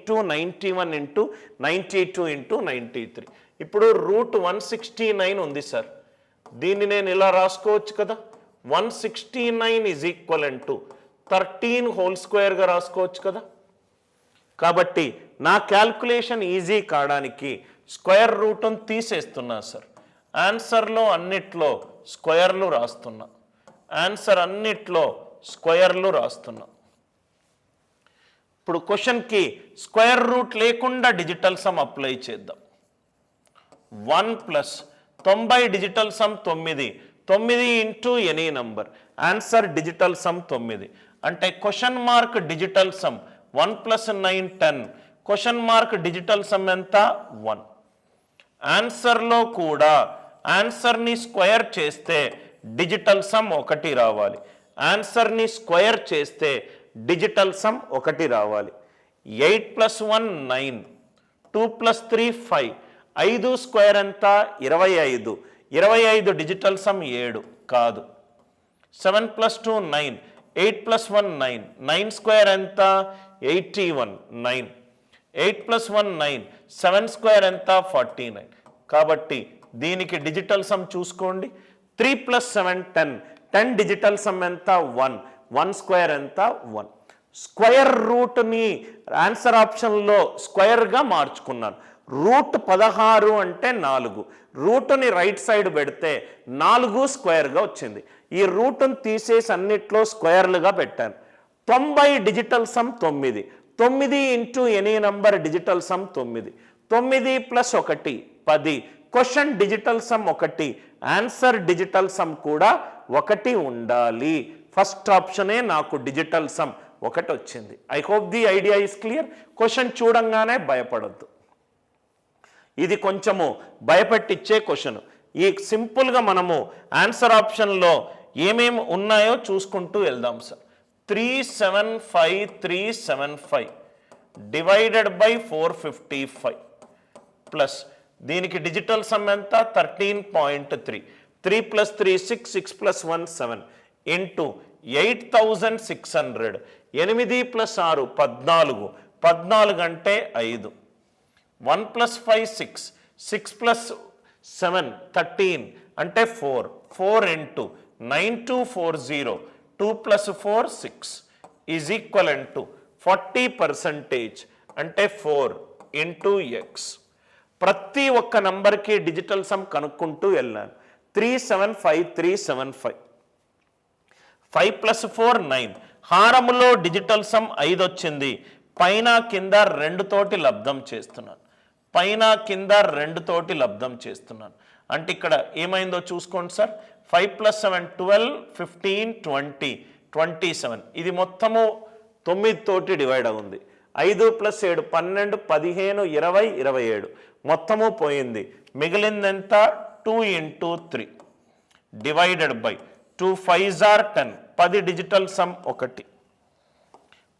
Into ninety one into ninety two into ninety three ఇప్పుడు root one sixty nine ఉంది sir. దీన్ని నేను ఇలా రాసుకోవచ్చు కదా? One sixty nine is equal to thirteen whole స్క్వేర్గా రాసుకోవచ్చు కదా? కాబట్టి నా క్యాల్కులేషన్ ఈజీ కావడానికి స్క్వేర్ రూట్ని తీసేస్తున్నా సార్. ఆన్సర్లో అన్నిట్లో స్క్వేర్లు రాస్తున్నా. ఆన్సర్ అన్నిట్లో స్క్వేర్లు రాస్తున్నా. ఇప్పుడు క్వశ్చన్కి స్క్వేర్ రూట్ లేకుండా డిజిటల్ సమ్ అప్లై చేద్దాం. వన్ ప్లస్ తొంభై డిజిటల్ సమ్ తొమ్మిది. తొమ్మిది into any number. Answer digital sum తొమ్మిది. అంటే question mark digital sum. One plus nine ten. Question mark digital sum ఎంత? వన్. ఆన్సర్లో కూడా ఆన్సర్ని స్క్వేర్ చేస్తే డిజిటల్ సమ్ ఒకటి రావాలి. ఆన్సర్ని స్క్వేర్ చేస్తే డిజిటల్ సమ్ ఒకటి రావాలి. Eight plus one nine two plus three five ఐదు స్క్వేర్ ఎంత? ఇరవై ఐదు. ఇరవై ఐదు డిజిటల్ సమ్ ఏడు కాదు. Seven plus two nine eight plus one nine nine square ఎంత? Eighty one nine. Eight plus one nine seven square ఎంత? Forty nine. కాబట్టి దీనికి డిజిటల్ సమ్ చూసుకోండి. Three plus seven ten. Ten digital sum ఎంత? One. One square ఎంత? One. Square రూట్ని answer ఆప్షన్లో స్క్వేర్గా మార్చుకున్నాను రూట్ పదహారు అంటే నాలుగు. రూట్ని రైట్ సైడ్ పెడితే నాలుగు స్క్వేర్గా వచ్చింది. ఈ రూట్ని తీసేసి అన్నిట్లో స్క్వేర్లుగా పెట్టాను. తొంభై డిజిటల్ సమ్ తొమ్మిది. తొమ్మిది into any number digital sum తొమ్మిది. తొమ్మిది ప్లస్ ఒకటి పది. క్వశ్చన్ డిజిటల్ సమ్ ఒకటి. ఆన్సర్ డిజిటల్ సమ్ కూడా ఒకటి ఉండాలి. ఫస్ట్ ఆప్షనే నాకు డిజిటల్ సమ్ ఒకటి వచ్చింది I hope the idea is clear question చూడంగానే భయపడొద్దు. ఇది కొంచెము భయపెట్టిచ్చే క్వశ్చన్ ఈ సింపుల్గా మనము ఆన్సర్ ఆప్షన్లో ఏమేమి ఉన్నాయో చూసుకుంటూ వెళ్దాం sir three seven five three seven five divided by four fifty five plus దీనికి డిజిటల్ సమ్ ఎంత? Thirteen point three three plus three six six plus one seven into eight thousand six hundred. ఎనిమిది plus ఆరు పద్నాలుగు. పద్నాలుగు అంటే ఐదు. One plus five six. Six plus seven thirteen అంటే four. Four into nine two four zero. Two plus four six. Is equal to forty percentage అంటే four into X. ప్రతి ఒక్క నంబర్కి డిజిటల్ సమ్ కనుక్కుంటూ వెళ్ళాను. Three seven five three seven five. Five plus four nine. హారములో digital sum ఐదు వచ్చింది పైన కింద రెండు తోటి లబ్ధం చేస్తున్నాను. పైన కింద రెండు తోటి లబ్ధం చేస్తున్నాను. అంటే ఇక్కడ ఏమైందో చూసుకోండి sir. Five plus seven twelve fifteen twenty. Twenty seven. ఇది మొత్తము తొమ్మిది తోటి డివైడ్ అవుంది ఐదు ప్లస్ ఏడు పన్నెండు పదిహేను ఇరవై ఇరవై ఏడు. మొత్తము పోయింది. మిగిలిందెంత? Two into three. Divided by two five or ten పది డిజిటల్ సమ్ ఒకటి.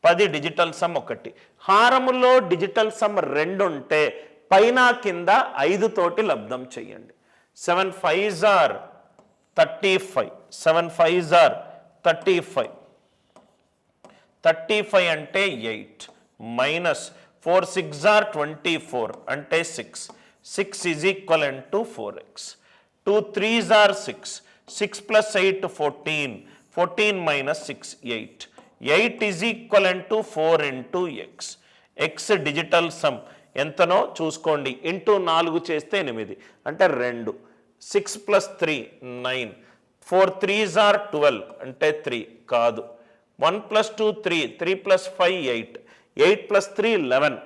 పది డిజిటల్ సమ్ ఒకటి. హారములో డిజిటల్ సమ్ రెండు ఉంటే పైన కింద ఐదు తోటి లబ్ధం చెయ్యండి. Seven five or thirty five. Seven five or thirty five. Thirty five అంటే eight. Minus four six or twenty four అంటే six. Six is equal and to four X. Two threes or six. Six plus eight fourteen fourteen minus six eight eight is equal to four into X X digital sum ఎంతనో చూసుకోండి. Into నాలుగు చేస్తే ఎనిమిది. అంటే రెండు. Six plus three nine four threes or twelve అంటే three కాదు. One plus two three three plus five eight eight plus three eleven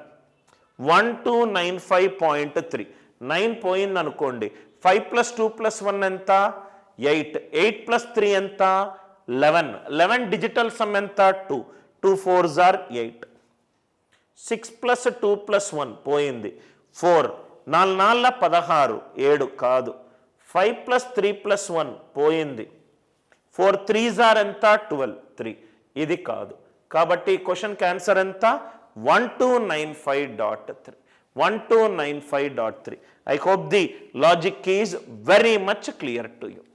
one two nine five point three nine పోయింది అనుకోండి five plus two plus one ఎంత? Eight eight plus three ఎంత? Eleven. Eleven digital sum ఎంత? Two. Two four jar eight. Six plus two plus one పోయింది. Four. నాలుగు నాళ్ళ పదహారు. ఏడు కాదు. Five plus three plus one పోయింది. ఫోర్ త్రీ జార్ ఎంత? ట్వెల్వ్. త్రీ. ఇది కాదు. కాబట్టి క్వశ్చన్కి ఆన్సర్ ఎంత? One two nine five dot three. One two nine five dot three. I hope the logic is very much clear to you.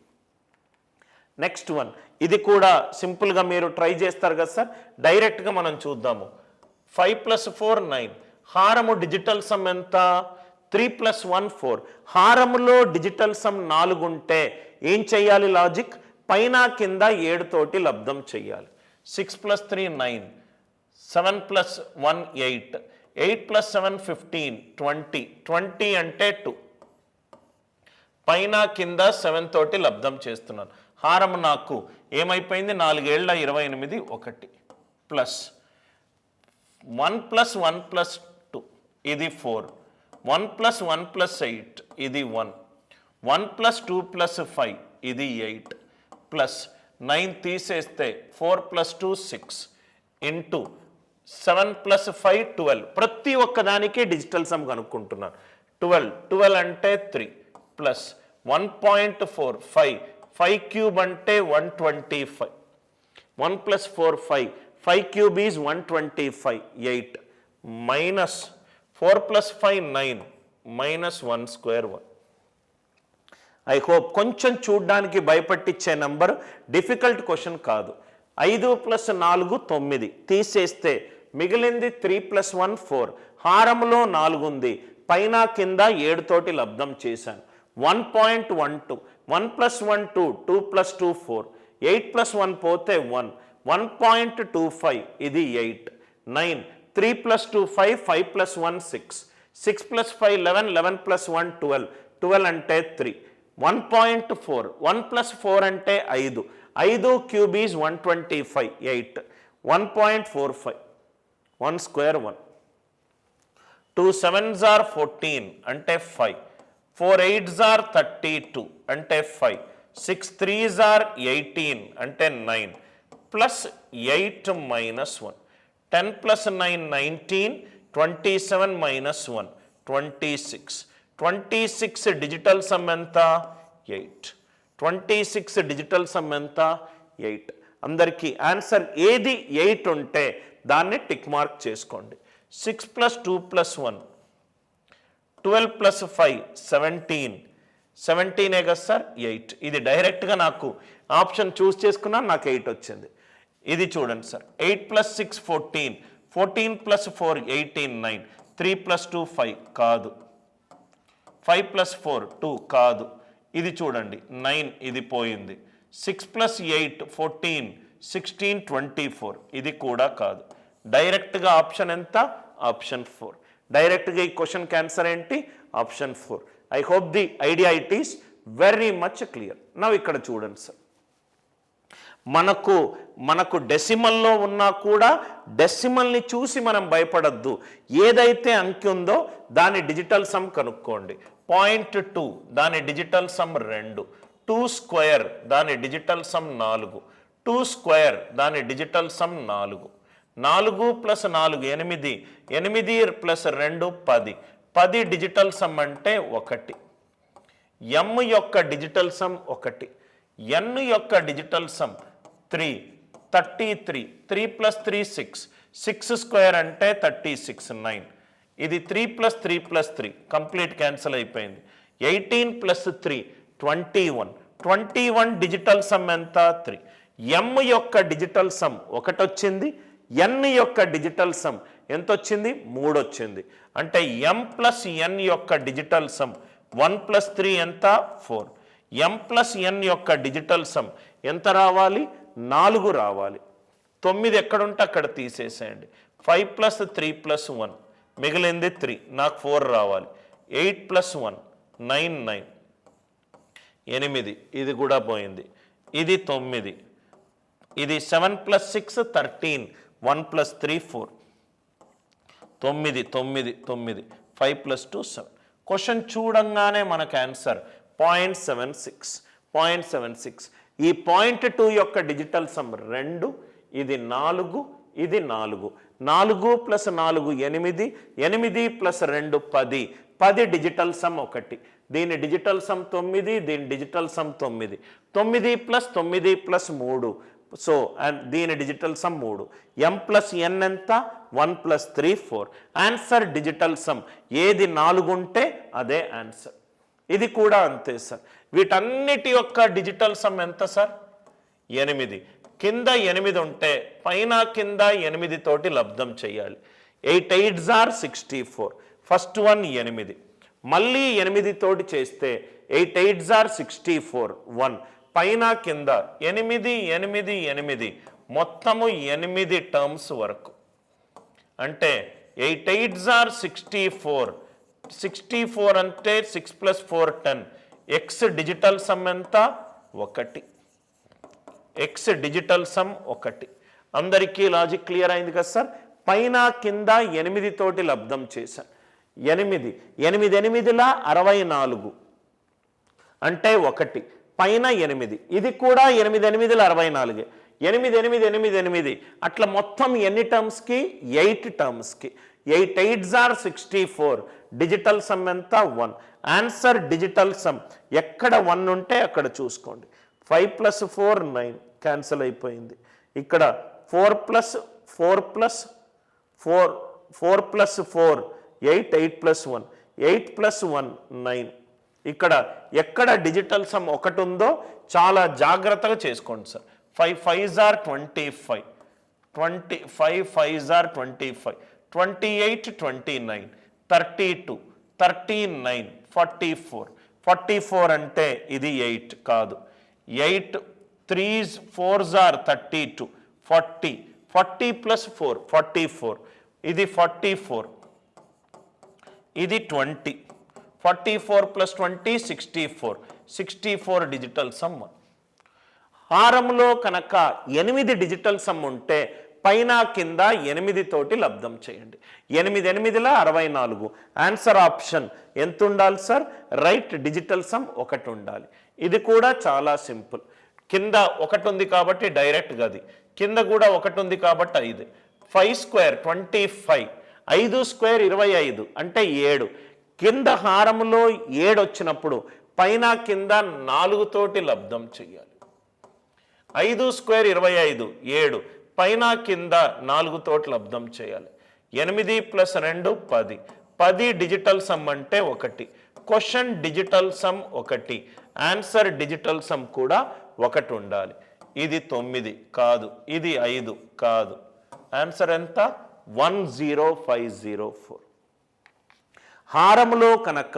Next one ఇది కూడా సింపుల్గా మీరు ట్రై చేస్తారు కదా సార్. డైరెక్ట్గా మనం చూద్దాము. ఫైవ్ ప్లస్ ఫోర్ నైన్ హారము డిజిటల్ సమ్ ఎంత? త్రీ ప్లస్ వన్ ఫోర్ హారములో డిజిటల్ సమ్ నాలుగు ఉంటే ఏం చెయ్యాలి లాజిక్ పైన కింద ఏడు తోటి లబ్ధం చెయ్యాలి six plus three nine seven plus one eight eight plus seven fifteen twenty twenty అంటే టూ పైన కింద సెవెన్ తోటి లబ్ధం చేస్తున్నాను. హారం నాకు ఏమైపోయింది? నాలుగేళ్ళ ఇరవై ఎనిమిది ఒకటి. Plus one plus one plus two ఇది four. One plus one plus eight ఇది one. One plus two plus five ఇది ఎయిట్. ప్లస్ నైన్ తీసేస్తే four plus two six. Into seven plus five twelve. ప్రతి ఒక్కదానికి డిజిటల్ సమ్ కనుక్కుంటున్నాను. Twelve. Twelve అంటే three. Plus one point four five. Five cube అంటే one twenty five. One plus four five. Five cube is one twenty five eight. Minus four plus five nine. Minus one square one. I hope కొంచెం చూడ్డానికి భయపట్టించే number difficult question కాదు. ఐదు plus నాలుగు తొమ్మిది. తీసేస్తే మిగిలింది three plus one four. హారంలో నాలుగు ఉంది పైన కింద ఏడుతోటి లబ్ధం చేశాను. One point one two one plus one two two plus two four eight plus one పోతే one one point two five ఇది eight nine three plus two five five plus one six six plus five eleven eleven plus one twelve twelve అంటే three one point four one plus four అంటే ఐదు. ఐదు cube is one twenty five eight one point four five one square one two sevens are fourteen అంటే five four eights are thirty two అంటే five. Six threes are eighteen అంటే nine. Plus eight minus one. Ten plus nine nineteen twenty seven minus one. Twenty six. Twenty six digital sum ఎంత? Eight. Twenty six digital sum ఎంత? Eight. అందరికీ answer ఏది eight ఉంటే దాన్ని tick mark చేసుకోండి. Six plus two plus one. Twelve plus five seventeen. సెవెంటీనే కదా sir? Eight. ఇది డైరెక్ట్గా నాకు ఆప్షన్ చూస్ చేసుకున్నా నాకు ఎయిట్ వచ్చింది. ఇది చూడండి sir. Eight plus six fourteen. Fourteen plus four eighteen nine. Three plus two five. కాదు. Five plus four two. కాదు. ఇది చూడండి. నైన్ ఇది పోయింది. Six plus eight fourteen. Sixteen twenty four. ఇది కూడా కాదు. డైరెక్ట్గా ఆప్షన్ ఎంత? Option four. డైరెక్ట్గా ఈ క్వశ్చన్ క్యాన్సర్ ఏంటి? Option four. I hope the idea it is very much clear. Now ఇక్కడ చూడండి సార్. మనకు మనకు డెసిమల్లో ఉన్నా కూడా డెసిమల్ని చూసి మనం భయపడద్దు. ఏదైతే అంకె ఉందో దాని డిజిటల్ సమ్ కనుక్కోండి. పాయింట్ టూ దాని డిజిటల్ సమ్ రెండు. టూ స్క్వేర్ దాని డిజిటల్ సమ్ నాలుగు. టూ స్క్వేర్ దాని డిజిటల్ సమ్ నాలుగు. నాలుగు ప్లస్ నాలుగు ఎనిమిది ఎనిమిది ప్లస్ రెండు పది. పది డిజిటల్ సమ్ అంటే ఒకటి. ఎమ్ యొక్క డిజిటల్ సమ్ ఒకటి. ఎన్ యొక్క digital sum three. Thirty three. Three plus three six. Six square అంటే థర్టీ సిక్స్ నైన్. ఇది three plus three plus three. Complete cancel అయిపోయింది. Eighteen plus three twenty one. Twenty one digital sum ఎంత? Three. M యొక్క digital sum ఒకటి వచ్చింది ఎన్ యొక్క digital sum ఎంత వచ్చింది మూడు వచ్చింది అంటే ఎం ప్లస్ ఎన్ యొక్క digital sum one plus three ఎంత? ఫోర్ ఎం ప్లస్ ఎన్ యొక్క డిజిటల్ సమ్ ఎంత రావాలి? నాలుగు రావాలి. తొమ్మిది ఎక్కడుంటే అక్కడ తీసేసేయండి. Five plus three plus one మిగిలింది త్రీ నాకు ఫోర్ రావాలి. Eight plus one nine nine ఎనిమిది. ఇది కూడా పోయింది. ఇది తొమ్మిది. ఇది seven plus six thirteen one plus three four. తొమ్మిది తొమ్మిది తొమ్మిది. Five plus two seven. Question చూడంగానే మనకు answer point seven six. Point seven six. ఈ పాయింట్ టూ యొక్క డిజిటల్ సమ్ రెండు ఇది నాలుగు ఇది నాలుగు. నాలుగు ప్లస్ నాలుగు ఎనిమిది. ఎనిమిది ప్లస్ రెండు పది. పది డిజిటల్ సమ్ ఒకటి. దీని డిజిటల్ సమ్ తొమ్మిది దీని డిజిటల్ సమ్ తొమ్మిది. తొమ్మిది ప్లస్ తొమ్మిది ప్లస్ మూడు. సో అండ్ దీని డిజిటల్ సమ్ మూడు. ఎం ప్లస్ ఎన్ ఎంత? One plus three four answer digital sum ఏది నాలుగు ఉంటే అదే ఆన్సర్ ఇది కూడా అంతే సార్ వీటన్నిటి యొక్క డిజిటల్ సమ్ ఎంత సార్ ఎనిమిది. కింద ఎనిమిది ఉంటే పైన కింద ఎనిమిది తోటి లబ్ధం చేయాలి. Eight eight are sixty four first one ఎనిమిది. మళ్ళీ ఎనిమిది తోటి చేస్తే eight eight are sixty four one పైన కింద ఎనిమిది ఎనిమిది ఎనిమిది. మొత్తము ఎనిమిది టర్మ్స్ వరకు. అంటే eight eights are sixty four. Sixty four అంటే six plus four ten. X digital sum ఎంత? ఒకటి. ఎక్స్ డిజిటల్ సమ్ ఒకటి. అందరికీ లాజిక్ క్లియర్ అయింది కదా సార్? పైన కింద ఎనిమిది తోటి లబ్ధం చేశాను ఎనిమిది. ఎనిమిది ఎనిమిదిలా అరవై నాలుగు. అంటే ఒకటి. పైన ఎనిమిది. ఇది కూడా ఎనిమిది ఎనిమిదిల అరవై నాలుగే. ఎనిమిది ఎనిమిది ఎనిమిది ఎనిమిది. అట్లా మొత్తం ఎన్ని టర్మ్స్కి eight టర్మ్స్కి eight eight are sixty four digital sum ఎంత? వన్ ఆన్సర్ డిజిటల్ సమ్ ఎక్కడ వన్ ఉంటే అక్కడ చూసుకోండి. Five plus four nine cancel అయిపోయింది. ఇక్కడ four plus four plus four four plus four eight eight plus one eight plus one nine ఇక్కడ ఎక్కడ digital sum ఒకటి ఉందో చాలా జాగ్రత్తగా చేసుకోండి sir. Five five are twenty five twenty five five are twenty five twenty eight twenty nine thirty two thirty nine forty four forty four అంటే ఇది eight కాదు. Eight three four are thirty two forty forty plus four forty four ఇది forty four ఇది twenty forty four plus twenty sixty four. Sixty four digital sum. హారంలో కనుక ఎనిమిది digital sum ఉంటే పైన కింద ఎనిమిది తోటి లబ్ధం చేయండి. ఎనిమిది ఎనిమిదిల అరవై నాలుగు. ఆన్సర్ ఆప్షన్ ఎంత ఉండాలి సార్? రైట్ డిజిటల్ సమ్ ఒకటి ఉండాలి ఇది కూడా చాలా సింపుల్. కింద ఒకటి ఉంది కాబట్టి డైరెక్ట్గా అది కింద కూడా ఒకటి ఉంది కాబట్టి ఐదు. ఫైవ్ స్క్వేర్ ట్వంటీ ఫైవ్ ఐదు స్క్వేర్ ఇరవై ఐదు. అంటే ఏడు. కింద హారంలో ఏడొచ్చినప్పుడు పైన కింద నాలుగు తోటి లబ్ధం చెయ్యాలి. ఐదు స్క్వేర్ ఇరవై ఐదు ఏడు. పైన కింద నాలుగు తోటి లబ్ధం చేయాలి ఎనిమిది ప్లస్ రెండు పది. పది డిజిటల్ సమ్ అంటే ఒకటి. క్వశ్చన్ డిజిటల్ సమ్ ఒకటి. ఆన్సర్ డిజిటల్ సమ్ కూడా ఒకటి ఉండాలి. ఇది తొమ్మిది కాదు. ఇది ఐదు కాదు. ఆన్సర్ ఎంత? One zero five zero four. హారములో కనుక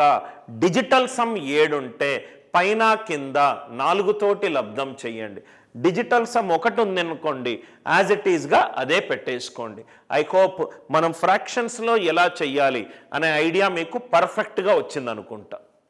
డిజిటల్ సమ్ ఏడుంటే పైన కింద నాలుగుతోటి లబ్ధం చెయ్యండి డిజిటల్ సమ్ ఒకటి ఉందనుకోండి యాజ్ ఇట్ ఈస్గా అదే పెట్టేసుకోండి. ఐ హోప్ మనం ఫ్రాక్షన్స్లో ఎలా చెయ్యాలి అనే ఐడియా మీకు పర్ఫెక్ట్గా వచ్చిందనుకుంటా.